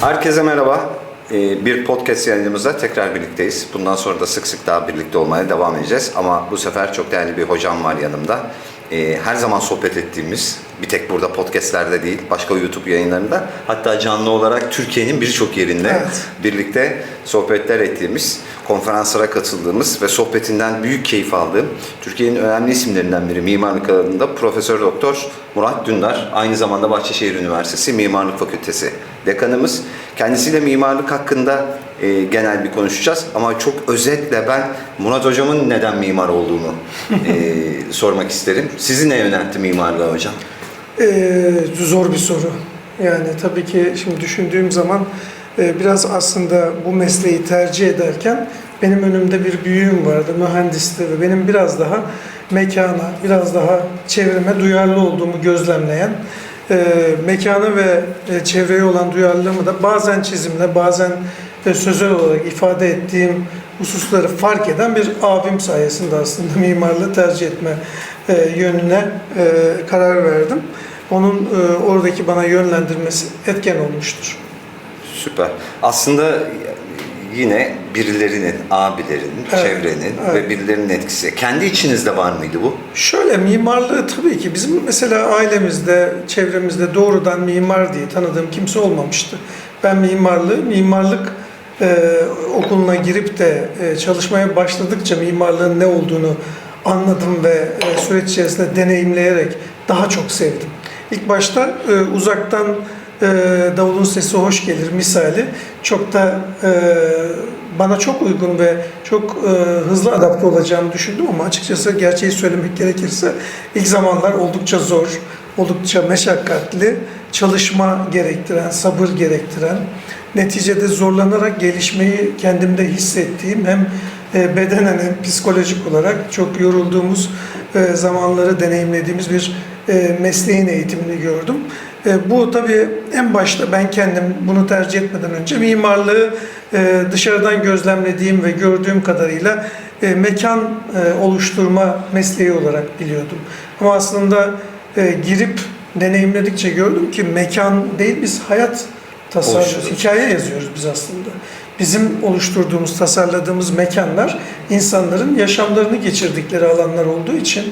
Herkese merhaba. Ee, Bir podcast yayınımızda tekrar birlikteyiz. Bundan sonra da sık sık daha birlikte olmaya devam edeceğiz. Ama bu sefer çok değerli bir hocam var yanımda. Ee, Her zaman sohbet ettiğimiz, bir tek burada podcastlerde değil, başka YouTube yayınlarında, hatta canlı olarak Türkiye'nin birçok yerinde Evet. birlikte sohbetler ettiğimiz, konferanslara katıldığımız ve sohbetinden büyük keyif aldığım Türkiye'nin önemli isimlerinden biri mimarlık alanında Profesör Doktor Murat Dündar. Aynı zamanda Bahçeşehir Üniversitesi Mimarlık Fakültesi dekanımız. Kendisiyle mimarlık hakkında e, genel bir konuşacağız ama çok özetle ben Murat Hocam'ın neden mimar olduğunu e, sormak isterim. Sizi ne yöneltti mimarlığa hocam? Ee, zor bir soru. Yani tabii ki şimdi düşündüğüm zaman e, biraz aslında bu mesleği tercih ederken benim önümde bir büyüğüm vardı, mühendisti ve benim biraz daha mekana, biraz daha çevreme duyarlı olduğumu gözlemleyen, e, mekana ve e, çevreye olan duyarlılığımı da bazen çizimle, bazen de sözel olarak ifade ettiğim hususları fark eden bir abim sayesinde aslında mimarlığı tercih etme e, yönüne e, karar verdim. Onun e, oradaki bana yönlendirmesi etken olmuştur. Süper. Aslında yine birilerinin, abilerinin, Evet, çevrenin evet. ve birilerinin etkisi. Kendi içinizde var mıydı bu? Şöyle mimarlığı tabii ki bizim mesela ailemizde, çevremizde doğrudan mimar diye tanıdığım kimse olmamıştı. Ben mimarlığı, mimarlık e, okuluna girip de e, çalışmaya başladıkça mimarlığın ne olduğunu anladım ve e, süreç içerisinde deneyimleyerek daha çok sevdim. İlk başta e, uzaktan e, davulun sesi hoş gelir misali çok da e, bana çok uygun ve çok hızlı adapte olacağımı düşündüm ama açıkçası gerçeği söylemek gerekirse ilk zamanlar oldukça zor, oldukça meşakkatli, çalışma gerektiren, sabır gerektiren, neticede zorlanarak gelişmeyi kendimde hissettiğim hem e, bedenen hem psikolojik olarak çok yorulduğumuz e, zamanları deneyimlediğimiz bir e, mesleğin eğitimini gördüm. E, Bu tabii en başta ben kendim bunu tercih etmeden önce mimarlığı e, dışarıdan gözlemlediğim ve gördüğüm kadarıyla e, mekan e, oluşturma mesleği olarak biliyordum. Ama aslında e, girip deneyimledikçe gördüm ki mekan değil biz hayat tasarlıyoruz, hikaye yazıyoruz biz aslında. Bizim oluşturduğumuz, tasarladığımız mekanlar insanların yaşamlarını geçirdikleri alanlar olduğu için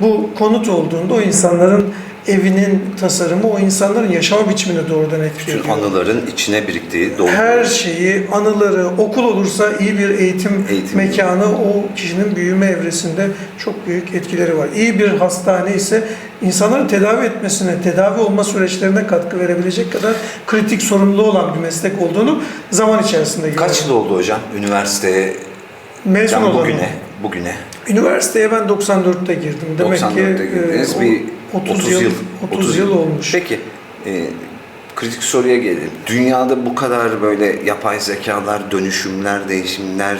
bu konut olduğunda o insanların evinin tasarımı o insanların yaşama biçimini doğrudan etkiliyor. Bütün anıların içine biriktiği, doğru. Her şeyi, anıları, okul olursa iyi bir eğitim, Eğitim. mekanı o kişinin büyüme evresinde çok büyük etkileri var. İyi bir hastane ise insanların tedavi etmesine, tedavi olma süreçlerine katkı verebilecek kadar kritik sorumlu olan bir meslek olduğunu zaman içerisinde gördüm. Kaç yıl oldu hocam üniversiteye, Mezun yani bugüne, bugüne? Üniversiteye ben 94'te girdim. Demek 94'te ki girdiniz, e, o- bir 30, yıl, 30 yıl olmuş. Peki, e, kritik soruya gelelim. Dünyada bu kadar böyle yapay zekalar, dönüşümler, değişimler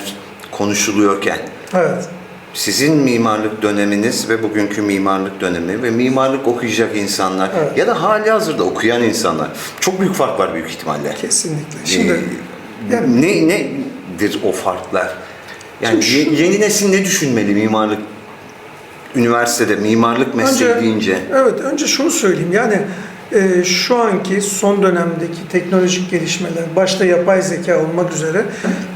konuşuluyorken Evet. sizin mimarlık döneminiz ve bugünkü mimarlık dönemi ve mimarlık okuyacak insanlar Evet. ya da hali hazırda okuyan insanlar çok büyük fark var büyük ihtimalle. Kesinlikle. Şimdi yani ne nedir o farklar? Yani Şimdi yeni nesil ne düşünmeli mimarlık üniversitede mimarlık mesleği Önce- deyince? Evet, önce şunu söyleyeyim. Yani e, şu anki son dönemdeki teknolojik gelişmeler, başta yapay zeka olmak üzere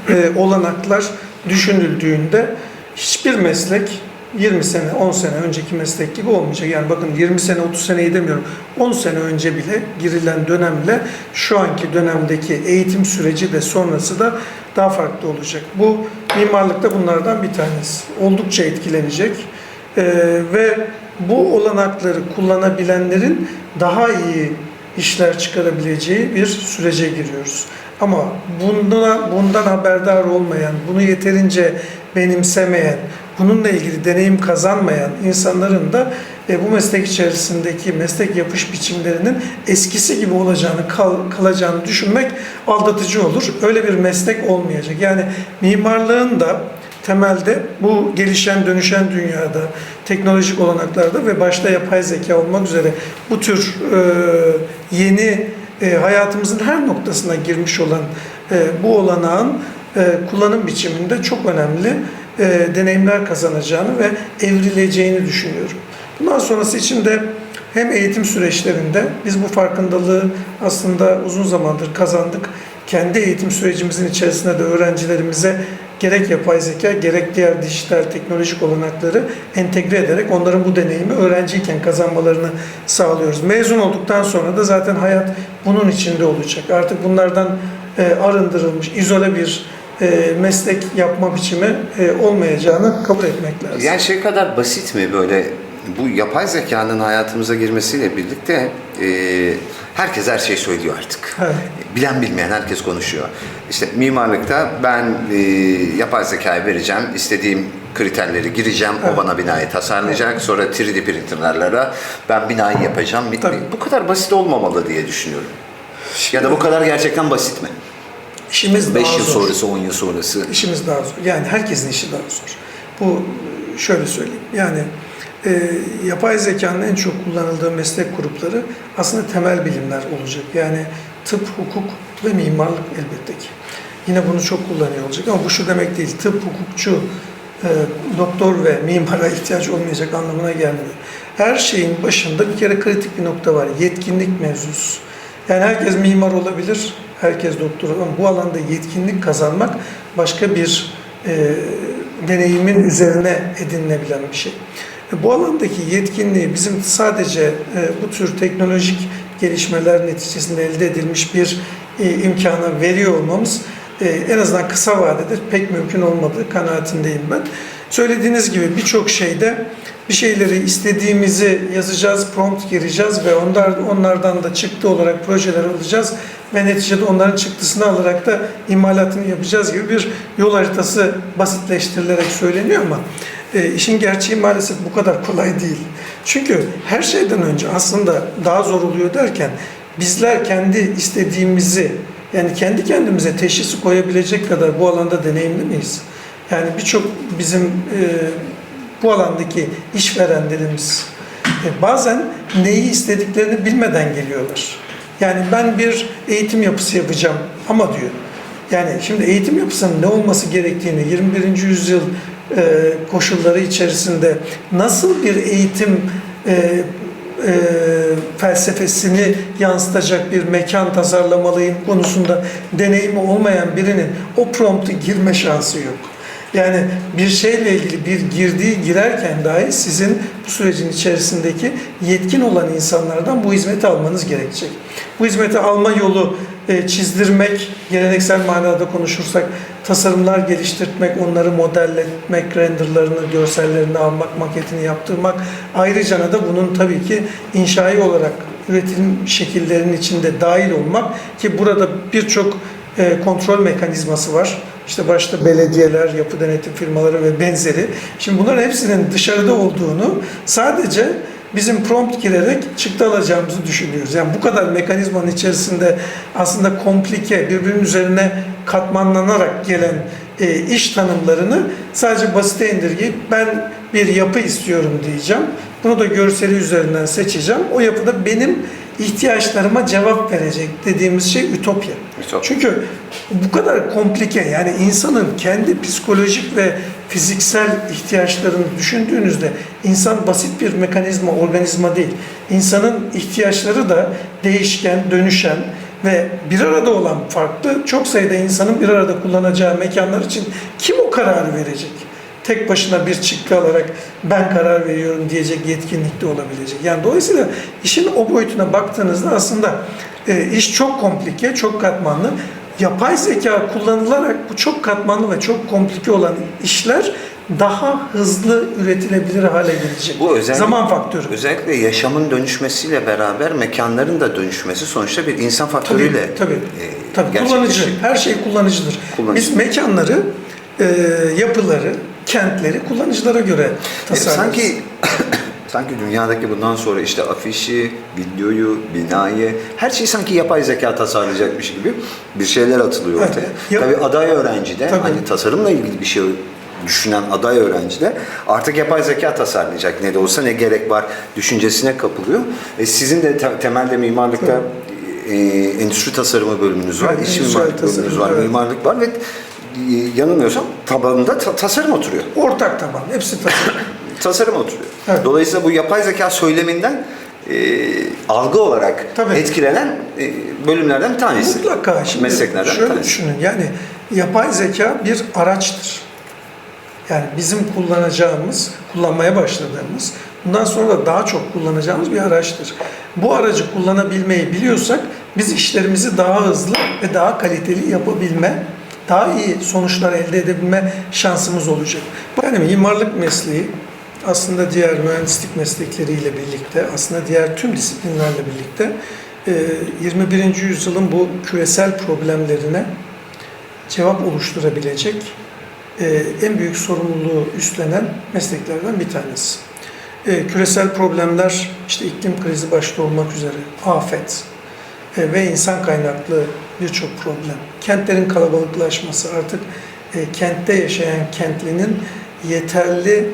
e, olanaklar düşünüldüğünde hiçbir meslek 20 sene, 10 sene önceki meslek gibi olmayacak. Yani bakın 20 sene, 30 seneyi demiyorum. 10 sene önce bile girilen dönemle şu anki dönemdeki eğitim süreci de sonrası da daha farklı olacak. Bu mimarlıkta bunlardan bir tanesi. Oldukça etkilenecek. Ee, ve bu olanakları kullanabilenlerin daha iyi işler çıkarabileceği bir sürece giriyoruz. Ama bundan, bundan haberdar olmayan, bunu yeterince benimsemeyen, bununla ilgili deneyim kazanmayan insanların da e, bu meslek içerisindeki meslek yapış biçimlerinin eskisi gibi olacağını, kal- kalacağını düşünmek aldatıcı olur. Öyle bir meslek olmayacak. Yani mimarlığın da temelde bu gelişen dönüşen dünyada, teknolojik olanaklarda ve başta yapay zeka olmak üzere bu tür e, yeni e, hayatımızın her noktasına girmiş olan e, bu olanağın e, kullanım biçiminde çok önemli e, deneyimler kazanacağını ve evrileceğini düşünüyorum. Bundan sonrası için de hem eğitim süreçlerinde biz bu farkındalığı aslında uzun zamandır kazandık. Kendi eğitim sürecimizin içerisinde de öğrencilerimize gerek yapay zeka gerek diğer dijital teknolojik olanakları entegre ederek onların bu deneyimi öğrenciyken kazanmalarını sağlıyoruz. Mezun olduktan sonra da zaten hayat bunun içinde olacak. Artık bunlardan e, arındırılmış, izole bir e, meslek yapma biçimi e, olmayacağını kabul etmek lazım. Yani şey kadar basit mi böyle bu yapay zekanın hayatımıza girmesiyle birlikte e, herkes her şeyi söylüyor artık. Evet. Bilen bilmeyen herkes konuşuyor. İşte mimarlıkta ben e, yapay zekayı vereceğim, istediğim kriterleri gireceğim, Evet. o bana binayı tasarlayacak, sonra 3D printerlarla ben binayı yapacağım. Tabii. Bu kadar basit olmamalı diye düşünüyorum. Ya da bu kadar gerçekten basit mi? İşimiz 5 daha yıl zor. sonrası, 10 yıl sonrası. İşimiz daha zor. Yani herkesin işi daha zor. Bu şöyle söyleyeyim. Yani e, yapay zekanın en çok kullanıldığı meslek grupları aslında temel bilimler olacak. Yani tıp, hukuk ve mimarlık elbette ki. Yine bunu çok kullanıyor olacak ama bu şu demek değil. Tıp, hukukçu, e, doktor ve mimara ihtiyaç olmayacak anlamına gelmiyor. Her şeyin başında bir kere kritik bir nokta var. Yetkinlik mevzusu. Yani herkes mimar olabilir, herkes doktor ama bu alanda yetkinlik kazanmak başka bir e, deneyimin üzerine edinilebilen bir şey. E, bu alandaki yetkinliği bizim sadece e, bu tür teknolojik gelişmeler neticesinde elde edilmiş bir e, imkana veriyor olmamız e, en azından kısa vadede pek mümkün olmadığı kanaatindeyim ben. Söylediğiniz gibi birçok şeyde bir şeyleri istediğimizi yazacağız, prompt gireceğiz ve onlar, onlardan da çıktı olarak projeler alacağız ve neticede onların çıktısını alarak da imalatını yapacağız gibi bir yol haritası basitleştirilerek söyleniyor ama e, işin gerçeği maalesef bu kadar kolay değil. Çünkü her şeyden önce aslında daha zor oluyor derken bizler kendi istediğimizi yani kendi kendimize teşhisi koyabilecek kadar bu alanda deneyimli miyiz? Yani birçok bizim e, bu alandaki işverenlerimiz e, bazen neyi istediklerini bilmeden geliyorlar. Yani ben bir eğitim yapısı yapacağım ama diyor. Yani şimdi eğitim yapısının ne olması gerektiğini 21. yüzyıl koşulları içerisinde nasıl bir eğitim e, e, felsefesini yansıtacak bir mekan tasarlamalıyım konusunda deneyimi olmayan birinin o promptu girme şansı yok. Yani bir şeyle ilgili bir girdiği girerken dahi sizin bu sürecin içerisindeki yetkin olan insanlardan bu hizmeti almanız gerekecek. Bu hizmeti alma yolu e, çizdirmek, geleneksel manada konuşursak tasarımlar geliştirmek, onları modelletmek, renderlarını, görsellerini almak, maketini yaptırmak. Ayrıca da bunun tabii ki inşai olarak üretim şekillerinin içinde dahil olmak ki burada birçok e, kontrol mekanizması var. İşte başta belediyeler, yapı denetim firmaları ve benzeri. Şimdi bunların hepsinin dışarıda olduğunu sadece bizim prompt girerek çıktı alacağımızı düşünüyoruz. Yani bu kadar mekanizmanın içerisinde aslında komplike, birbirinin üzerine katmanlanarak gelen e, iş tanımlarını sadece basite indirgeyip ben bir yapı istiyorum diyeceğim. Bunu da görseli üzerinden seçeceğim. O yapıda benim ihtiyaçlarıma cevap verecek dediğimiz şey ütopya. Ütopya. Çünkü bu kadar komplike yani insanın kendi psikolojik ve fiziksel ihtiyaçlarını düşündüğünüzde insan basit bir mekanizma, organizma değil. İnsanın ihtiyaçları da değişken, dönüşen ve bir arada olan farklı çok sayıda insanın bir arada kullanacağı mekanlar için kim o kararı verecek? Tek başına bir çıktı alarak ben karar veriyorum diyecek yetkinlikte olabilecek. Yani dolayısıyla işin o boyutuna baktığınızda aslında e, iş çok komplike, çok katmanlı. Yapay zeka kullanılarak bu çok katmanlı ve çok komplike olan işler daha hızlı üretilebilir hale gelecek. Bu özellikle, Zaman faktörü. Özellikle yaşamın dönüşmesiyle beraber mekanların da dönüşmesi sonuçta bir insan faktörüyle Tabii, tabii. e, tabii kullanıcı. Her şey kullanıcıdır. Kullanıcı. Biz mekanları, e, yapıları, kentleri kullanıcılara göre E, tasarlarız. sanki sanki dünyadaki bundan sonra işte afişi, videoyu, binayı her şeyi sanki yapay zeka tasarlayacakmış gibi bir şeyler atılıyor Evet. ortaya. Ya- Tabii aday öğrenci de hani tasarımla ilgili bir şey düşünen aday öğrenci de artık yapay zeka tasarlayacak. Ne de olsa ne gerek var düşüncesine kapılıyor. E, sizin de te- temelde mimarlıkta e, endüstri tasarımı bölümünüz var, Evet, iç mimarlık bölümünüz tasarım, var, evet. mimarlık var ve yanılmıyorsam tabanında ta- tasarım oturuyor. Ortak taban. Hepsi tasarım. Tasarım oturuyor. Evet. Dolayısıyla bu yapay zeka söyleminden e, algı olarak Tabii. etkilenen e, bölümlerden bir tanesi. Mutlaka. Şimdi Mesleklerden bir şöyle tanesi. düşünün. Yani yapay zeka bir araçtır. Yani bizim kullanacağımız, kullanmaya başladığımız, bundan sonra da daha çok kullanacağımız bir araçtır. Bu aracı kullanabilmeyi biliyorsak biz işlerimizi daha hızlı ve daha kaliteli yapabilme, daha iyi sonuçlar elde edebilme şansımız olacak. Yani mimarlık mesleği aslında diğer mühendislik meslekleriyle birlikte, aslında diğer tüm disiplinlerle birlikte e, 21. yüzyılın bu küresel problemlerine cevap oluşturabilecek e, en büyük sorumluluğu üstlenen mesleklerden bir tanesi. E, küresel problemler işte iklim krizi başta olmak üzere afet e, ve insan kaynaklı birçok problem. Kentlerin kalabalıklaşması artık e, kentte yaşayan kentlinin yeterli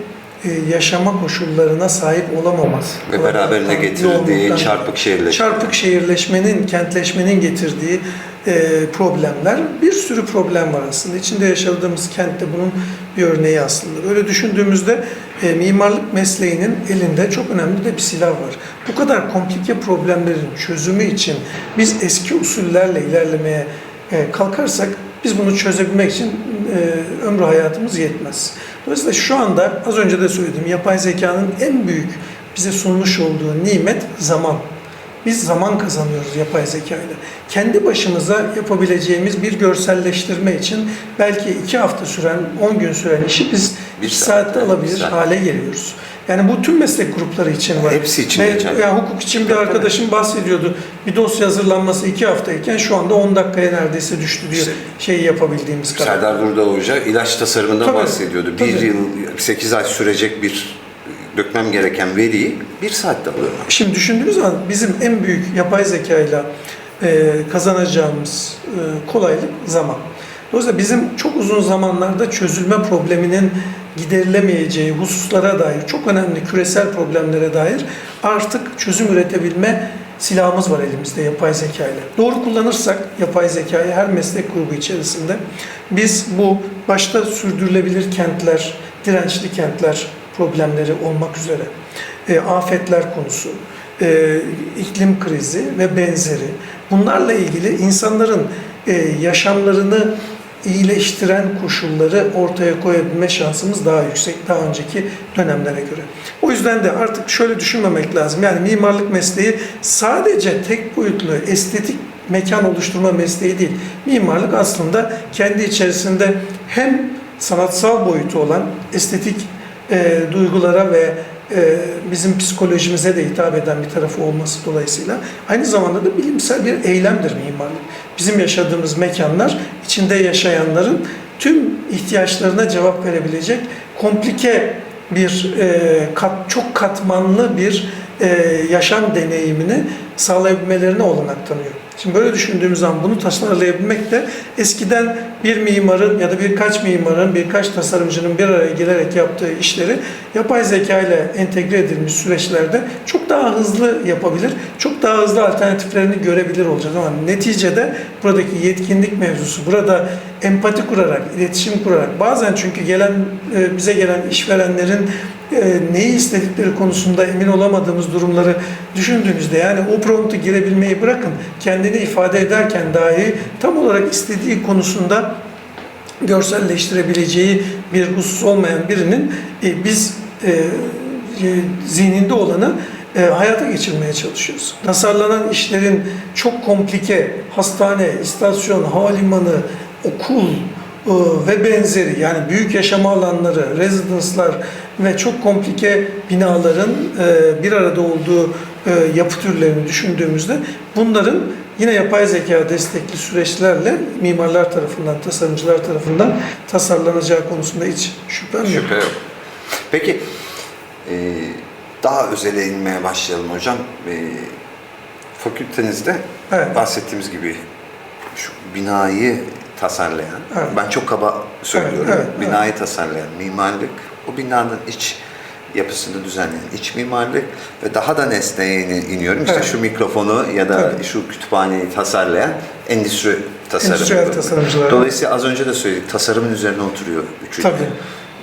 yaşama koşullarına sahip olamaması. Ve beraberinde getirdiği çarpık şehirleşme. Çarpık şehirleşmenin, kentleşmenin getirdiği e, problemler, bir sürü problem var aslında. İçinde yaşadığımız kentte bunun bir örneği aslında. Böyle düşündüğümüzde e, mimarlık mesleğinin elinde çok önemli de bir silah var. Bu kadar komplike problemlerin çözümü için biz eski usullerle ilerlemeye e, kalkarsak biz bunu çözebilmek için e, ömrü hayatımız yetmez. Dolayısıyla şu anda az önce de söylediğim yapay zekanın en büyük bize sunmuş olduğu nimet zaman. Biz zaman kazanıyoruz yapay zeka ile. Kendi başımıza yapabileceğimiz bir görselleştirme için belki iki hafta süren, 10 gün süren işi biz Bir saat, saatte alabilir bir saat. hale geliyoruz. Yani bu tüm meslek grupları için var. Hepsi için Ve, geçerli. Yani hukuk için bir arkadaşım bahsediyordu. Bir dosya hazırlanması iki haftayken şu anda 10 dakikaya neredeyse düştü diyor. İşte- şeyi yapabildiğimiz kadar. Serdar Durda Hoca ilaç tasarımından Tabii, bahsediyordu. Bir tabii. yıl, 8 ay sürecek bir dökmem gereken veriyi bir saatte alıyorum. Şimdi düşündüğümüz zaman bizim en büyük yapay zekayla e, kazanacağımız e, kolaylık zaman. Dolayısıyla bizim çok uzun zamanlarda çözülme probleminin giderilemeyeceği hususlara dair, çok önemli küresel problemlere dair artık çözüm üretebilme silahımız var elimizde yapay zeka ile. Doğru kullanırsak yapay zekayı her meslek grubu içerisinde biz bu başta sürdürülebilir kentler, dirençli kentler problemleri olmak üzere e, afetler konusu, e, iklim krizi ve benzeri bunlarla ilgili insanların e, yaşamlarını iyileştiren koşulları ortaya koyabilme şansımız daha yüksek daha önceki dönemlere göre. O yüzden de artık şöyle düşünmemek lazım. Yani mimarlık mesleği sadece tek boyutlu estetik mekan oluşturma mesleği değil. Mimarlık aslında kendi içerisinde hem sanatsal boyutu olan estetik e, duygulara ve bizim psikolojimize de hitap eden bir tarafı olması dolayısıyla aynı zamanda da bilimsel bir eylemdir mimarlık. Bizim yaşadığımız mekanlar içinde yaşayanların tüm ihtiyaçlarına cevap verebilecek komplike bir e, kat, çok katmanlı bir e, yaşam deneyimini sağlayabilmelerine olanak tanıyor. Şimdi böyle düşündüğümüz zaman bunu tasarlayabilmek de eskiden bir mimarın ya da birkaç mimarın, birkaç tasarımcının bir araya gelerek yaptığı işleri yapay zeka ile entegre edilmiş süreçlerde çok daha hızlı yapabilir, çok daha hızlı alternatiflerini görebilir olacağız. Ama neticede buradaki yetkinlik mevzusu, burada empati kurarak, iletişim kurarak, bazen çünkü gelen e, bize gelen işverenlerin e, neyi istedikleri konusunda emin olamadığımız durumları düşündüğümüzde yani o promptu girebilmeyi bırakın kendini ifade ederken dahi tam olarak istediği konusunda görselleştirebileceği bir husus olmayan birinin e, biz e, e, zihninde olanı e, hayata geçirmeye çalışıyoruz. Tasarlanan işlerin çok komplike hastane, istasyon, havalimanı, okul ve benzeri yani büyük yaşama alanları, rezidanslar ve çok komplike binaların bir arada olduğu yapı türlerini düşündüğümüzde bunların yine yapay zeka destekli süreçlerle mimarlar tarafından, tasarımcılar tarafından tasarlanacağı konusunda hiç şüphem yok. Şüphe yok. Peki daha özele inmeye başlayalım hocam. Fakültenizde Evet. bahsettiğimiz gibi şu binayı tasarlayan, Evet. ben çok kaba söylüyorum, Evet, evet, binayı tasarlayan mimarlık, o binanın iç yapısını düzenleyen iç mimarlık ve daha da nesneye in- iniyorum. İşte Evet. şu mikrofonu ya da Tabii. şu kütüphaneyi tasarlayan endüstri tasarımı. Endüstriyel tasarımcılar. Dolayısıyla az önce de söyledik tasarımın üzerine oturuyor üçü. Tabii.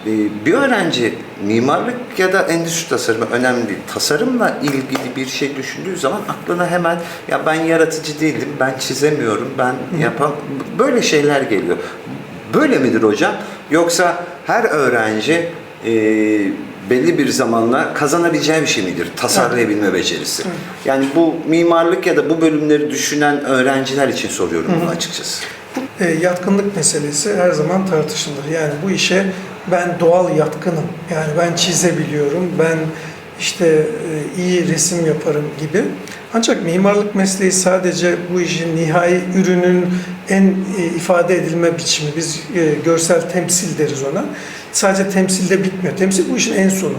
Ee, Bir öğrenci mimarlık ya da endüstri tasarımı önemli değil. Tasarımla ilgili bir şey düşündüğü zaman aklına hemen ya ben yaratıcı değilim, ben çizemiyorum, ben yapam böyle şeyler geliyor. Böyle midir hocam? Yoksa her öğrenci e, belli bir zamanla kazanabileceği bir şey midir? Tasarlayabilme becerisi. Yani bu mimarlık ya da bu bölümleri düşünen öğrenciler için soruyorum bunu açıkçası. E, yatkınlık meselesi her zaman tartışılır. Yani bu işe ben doğal yatkınım. Yani ben çizebiliyorum, ben işte e, iyi resim yaparım gibi. Ancak mimarlık mesleği sadece bu işin nihai ürünün en e, ifade edilme biçimi. Biz e, görsel temsil deriz ona. Sadece temsilde bitmiyor. Temsil bu işin en sonu.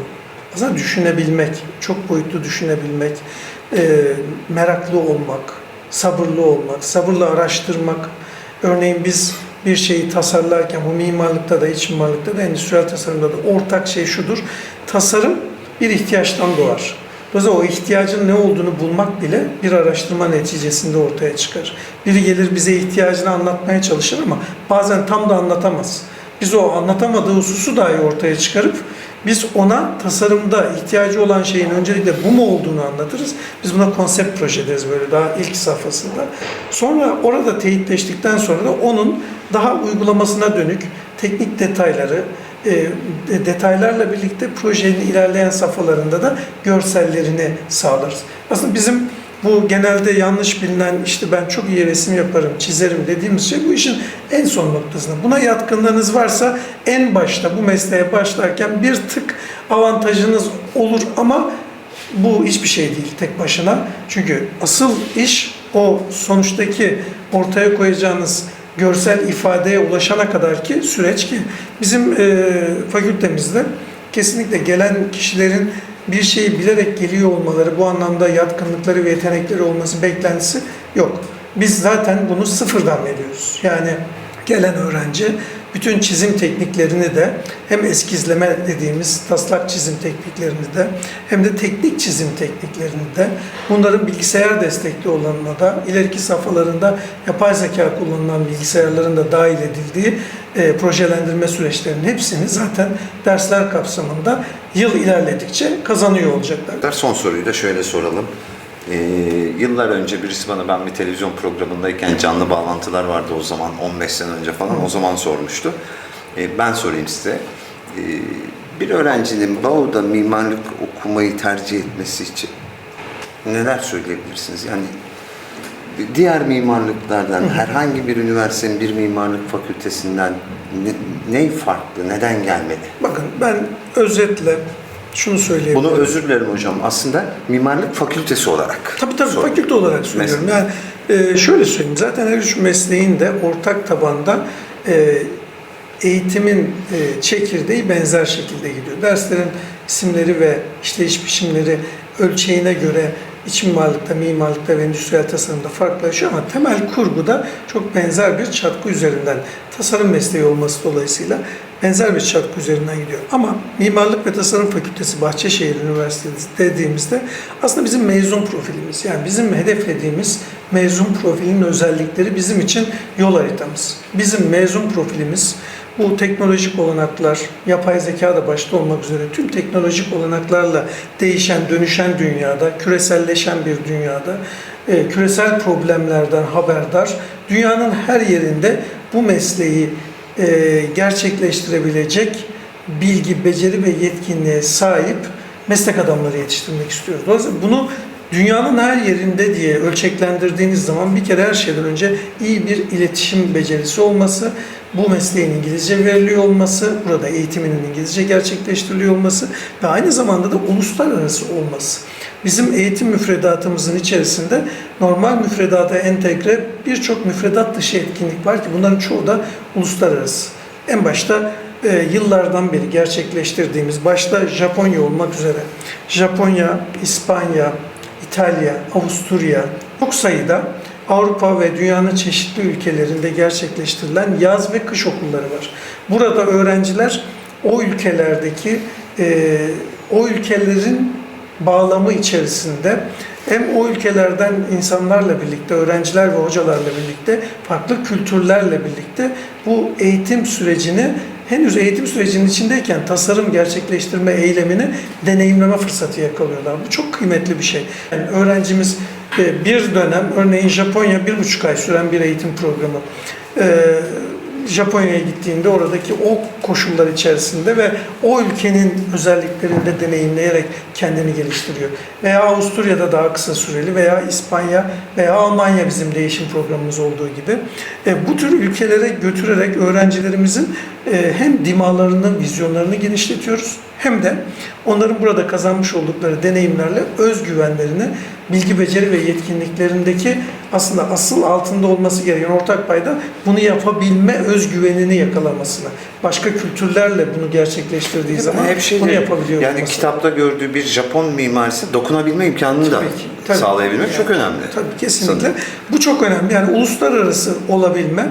Aslında düşünebilmek, çok boyutlu düşünebilmek, meraklı olmak, sabırlı olmak, sabırla araştırmak. Örneğin biz bir şeyi tasarlarken bu mimarlıkta da, iç mimarlıkta da, endüstriyel tasarımda da ortak şey şudur. Tasarım bir ihtiyaçtan doğar. Dolayısıyla o ihtiyacın ne olduğunu bulmak bile bir araştırma neticesinde ortaya çıkar. Biri gelir bize ihtiyacını anlatmaya çalışır ama bazen tam da anlatamaz. Biz o anlatamadığı hususu dahi ortaya çıkarıp biz ona tasarımda ihtiyacı olan şeyin öncelikle bu mu olduğunu anlatırız. Biz buna konsept proje deriz böyle daha ilk safhasında. Sonra orada teyitleştikten sonra da onun daha uygulamasına dönük teknik detayları, e, de- detaylarla birlikte projenin ilerleyen safhalarında da görsellerini sağlarız. Aslında bizim bu genelde yanlış bilinen işte ben çok iyi resim yaparım, çizerim dediğimiz şey bu işin en son noktasında. Buna yatkınlığınız varsa en başta bu mesleğe başlarken bir tık avantajınız olur ama bu hiçbir şey değil tek başına. Çünkü asıl iş o sonuçtaki ortaya koyacağınız görsel ifadeye ulaşana kadar ki süreç ki bizim e, fakültemizde kesinlikle gelen kişilerin bir şeyi bilerek geliyor olmaları, bu anlamda yatkınlıkları ve yetenekleri olması beklentisi yok. Biz zaten bunu sıfırdan veriyoruz. Yani gelen öğrenci bütün çizim tekniklerini de hem eskizleme dediğimiz taslak çizim tekniklerini de hem de teknik çizim tekniklerini de bunların bilgisayar destekli olanına da ileriki safhalarında yapay zeka kullanılan bilgisayarların da dahil edildiği e, projelendirme süreçlerinin hepsini zaten dersler kapsamında yıl ilerledikçe kazanıyor olacaklar. Son soruyu da şöyle soralım. Ee, yıllar önce birisi bana ben bir televizyon programındayken canlı bağlantılar vardı o zaman 15 sene önce falan o zaman sormuştu. Ee, ben sorayım size. Ee, bir öğrencinin Bau'da mimarlık okumayı tercih etmesi için neler söyleyebilirsiniz? Yani diğer mimarlıklardan herhangi bir üniversitenin bir mimarlık fakültesinden ne, ne farklı, neden gelmeli? Bakın ben özetle şunu söyleyebilirim. Bunu özür dilerim hocam. Aslında mimarlık fakültesi olarak. Tabii tabii Sorun. fakülte olarak söylüyorum. Yani e, şöyle söyleyeyim. Zaten her üç mesleğin de ortak tabanda e, eğitimin e, çekirdeği benzer şekilde gidiyor. Derslerin isimleri ve işleyiş biçimleri ölçeğine göre iç mimarlıkta, mimarlıkta ve endüstriyel tasarımda farklılaşıyor ama temel kurguda çok benzer bir çatku üzerinden tasarım mesleği olması dolayısıyla benzer bir çatku üzerinden gidiyor. Ama Mimarlık ve Tasarım Fakültesi Bahçeşehir Üniversitesi dediğimizde aslında bizim mezun profilimiz yani bizim hedeflediğimiz mezun profilinin özellikleri bizim için yol haritamız. Bizim mezun profilimiz bu teknolojik olanaklar, yapay zeka da başta olmak üzere tüm teknolojik olanaklarla değişen, dönüşen dünyada, küreselleşen bir dünyada, e, küresel problemlerden haberdar, dünyanın her yerinde bu mesleği e, gerçekleştirebilecek bilgi, beceri ve yetkinliğe sahip meslek adamları yetiştirmek istiyoruz. Dolayısıyla bunu dünyanın her yerinde diye ölçeklendirdiğiniz zaman bir kere her şeyden önce iyi bir iletişim becerisi olması, bu mesleğin İngilizce veriliyor olması, burada eğitiminin İngilizce gerçekleştiriliyor olması ve aynı zamanda da uluslararası olması. Bizim eğitim müfredatımızın içerisinde normal müfredata entegre birçok müfredat dışı etkinlik var ki bunların çoğu da uluslararası. En başta e, yıllardan beri gerçekleştirdiğimiz, başta Japonya olmak üzere, Japonya, İspanya, İtalya, Avusturya çok sayıda Avrupa ve dünyanın çeşitli ülkelerinde gerçekleştirilen yaz ve kış okulları var. Burada öğrenciler o ülkelerdeki e, o ülkelerin bağlamı içerisinde hem o ülkelerden insanlarla birlikte, öğrenciler ve hocalarla birlikte, farklı kültürlerle birlikte bu eğitim sürecini henüz eğitim sürecinin içindeyken tasarım gerçekleştirme eylemini deneyimleme fırsatı yakalıyorlar. Bu çok kıymetli bir şey. Yani öğrencimiz e, bir dönem, örneğin Japonya bir buçuk ay süren bir eğitim programı. Japonya'ya gittiğinde oradaki o koşullar içerisinde ve o ülkenin özelliklerini de deneyimleyerek kendini geliştiriyor. Veya Avusturya'da daha kısa süreli veya İspanya veya Almanya bizim değişim programımız olduğu gibi. E, bu tür ülkelere götürerek öğrencilerimizin e, hem dimalarını, vizyonlarını genişletiyoruz hem de onların burada kazanmış oldukları deneyimlerle özgüvenlerini, bilgi beceri ve yetkinliklerindeki aslında asıl altında olması gereken ortak payda bunu yapabilme özgüvenini yakalamasına. Başka kültürlerle bunu gerçekleştirdiği zaman hep şey bunu yapabiliyor. Yani olması. kitapta gördüğü bir Japon mimarisi dokunabilme imkanını da Tabii ki, tabii. sağlayabilmek çok Yani, önemli. Tabii kesinlikle. Sanırım. Bu çok önemli. Yani uluslararası olabilme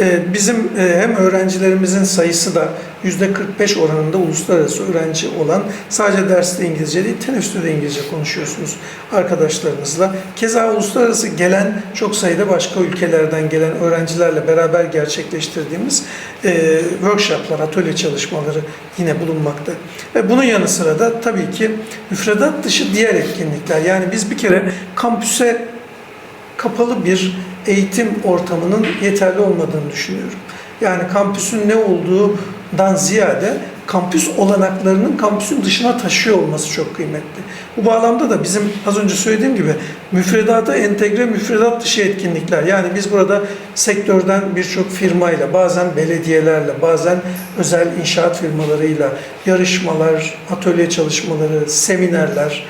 e, bizim e, hem öğrencilerimizin sayısı da %45 oranında uluslararası öğrenci olan sadece derste İngilizce değil teneffüste de İngilizce konuşuyorsunuz arkadaşlarınızla. Keza uluslararası gelen çok sayıda başka ülkelerden gelen öğrencilerle beraber gerçekleştirdiğimiz e, workshoplar, atölye çalışmaları yine bulunmakta. Ve bunun yanı sıra da tabii ki müfredat dışı diğer etkinlikler. Yani biz bir kere kampüse kapalı bir eğitim ortamının yeterli olmadığını düşünüyorum. Yani kampüsün ne olduğundan ziyade kampüs olanaklarının kampüsün dışına taşıyor olması çok kıymetli. Bu bağlamda da bizim az önce söylediğim gibi müfredata entegre müfredat dışı etkinlikler. Yani biz burada sektörden birçok firmayla, bazen belediyelerle, bazen özel inşaat firmalarıyla yarışmalar, atölye çalışmaları, seminerler,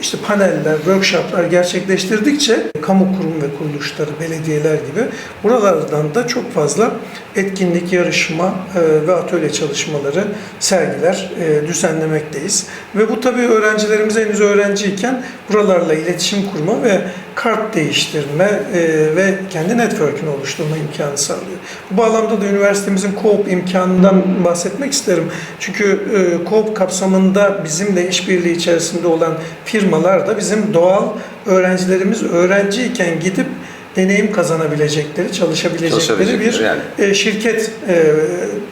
işte paneller, workshoplar gerçekleştirdikçe kamu kurum ve kuruluşları, belediyeler gibi buralardan da çok fazla etkinlik, yarışma e, ve atölye çalışmaları, sergiler e, düzenlemekteyiz. Ve bu tabii öğrencilerimiz henüz öğrenciyken buralarla iletişim kurma ve kart değiştirme e, ve kendi network'ünü oluşturma imkanı sağlıyor. Bu bağlamda da üniversitemizin co-op imkanından bahsetmek isterim. Çünkü e, co-op kapsamında bizimle işbirliği içerisinde olan firmalar da bizim doğal öğrencilerimiz öğrenciyken gidip deneyim kazanabilecekleri, çalışabilecekleri bir yani. e, şirket e,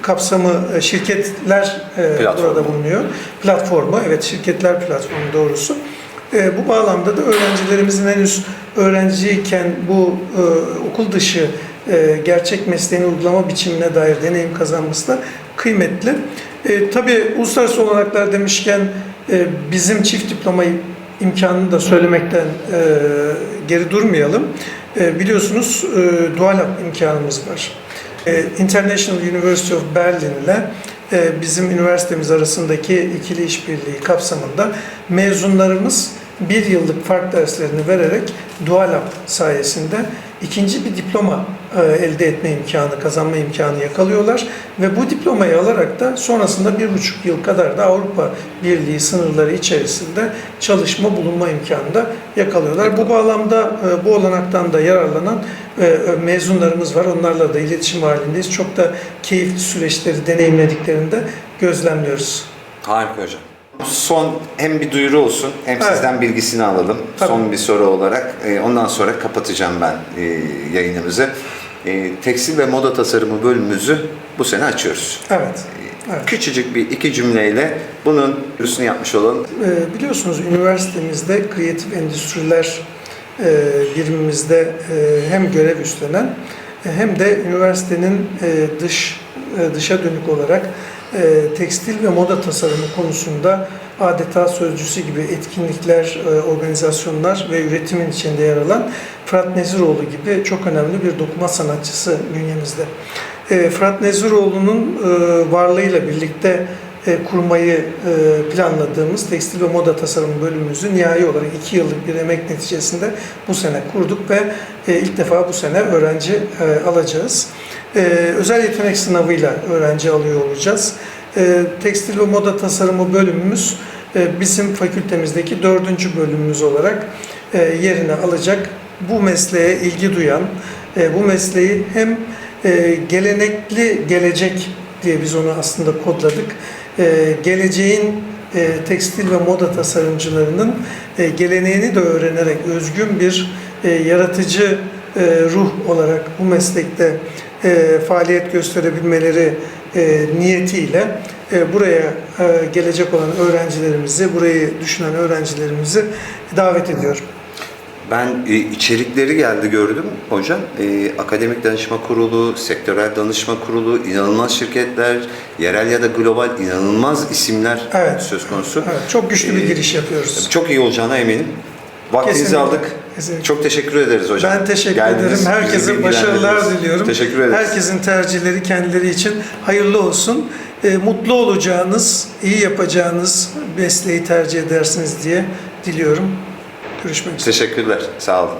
kapsamı, e, şirketler e, Platformu. burada bulunuyor. Platformu, evet şirketler platformu doğrusu. E, bu bağlamda da öğrencilerimizin henüz öğrenciyken bu e, okul dışı e, gerçek mesleğini uygulama biçimine dair deneyim kazanması da kıymetli. E, tabii uluslararası olanaklar demişken e, bizim çift diploma imkanını da söylemekten e, geri durmayalım. E, biliyorsunuz e, dual imkanımız var. E, International University of Berlin ile e, bizim üniversitemiz arasındaki ikili işbirliği kapsamında mezunlarımız bir yıllık fark derslerini vererek Dualab sayesinde ikinci bir diploma e, elde etme imkanı, kazanma imkanı yakalıyorlar ve bu diplomayı alarak da sonrasında bir buçuk yıl kadar da Avrupa Birliği sınırları içerisinde çalışma bulunma imkanı da yakalıyorlar. Bu bağlamda e, bu olanaktan da yararlanan e, mezunlarımız var. Onlarla da iletişim halindeyiz. Çok da keyifli süreçleri deneyimlediklerini de gözlemliyoruz. Harika hocam. Son hem bir duyuru olsun hem Evet. sizden bilgisini alalım. Tabii. Son bir soru olarak. e, Ondan sonra kapatacağım ben e, yayınımızı. E, Tekstil ve moda tasarımı bölümümüzü bu sene açıyoruz. Evet. Evet. Küçücük bir iki cümleyle bunun üstünü yapmış olalım. Biliyorsunuz üniversitemizde kreatif endüstriler e, birimimizde e, hem görev üstlenen e, hem de üniversitenin e, dış e, dışa dönük olarak e, tekstil ve moda tasarımı konusunda adeta sözcüsü gibi etkinlikler, e, organizasyonlar ve üretimin içinde yer alan Fırat Neziroğlu gibi çok önemli bir dokuma sanatçısı bünyemizde. E, Fırat Neziroğlu'nun e, varlığıyla birlikte kurmayı e, planladığımız tekstil ve moda tasarımı bölümümüzü nihai olarak iki yıllık bir emek neticesinde bu sene kurduk ve e, ilk defa bu sene öğrenci e, alacağız. E, Özel yetenek sınavıyla öğrenci alıyor olacağız. E, Tekstil ve moda tasarımı bölümümüz e, bizim fakültemizdeki dördüncü bölümümüz olarak e, yerini alacak. Bu mesleğe ilgi duyan, e, bu mesleği hem e, gelenekli gelecek diye biz onu aslında kodladık. E, geleceğin e, tekstil ve moda tasarımcılarının e, geleneğini de öğrenerek özgün bir e, yaratıcı e, ruh olarak bu meslekte e, faaliyet gösterebilmeleri e, niyetiyle e, buraya e, gelecek olan öğrencilerimizi, burayı düşünen öğrencilerimizi davet ediyorum. Ben e, içerikleri geldi gördüm hocam. E, akademik danışma kurulu, sektörel danışma kurulu, inanılmaz şirketler, yerel ya da global inanılmaz isimler Evet. söz konusu. Evet, çok güçlü bir Ee, giriş yapıyoruz. Çok iyi olacağına eminim. Vaktinizi Kesinlikle, aldık. kesinlikle. Çok teşekkür ederiz hocam. Ben teşekkür Geldiniz, ederim. Herkese başarılar diliyorum. Teşekkür ederiz. Herkesin tercihleri kendileri için hayırlı olsun. Ee, mutlu olacağınız, iyi yapacağınız mesleği tercih edersiniz diye diliyorum. Görüşmek üzere. Teşekkürler. Sağ olun.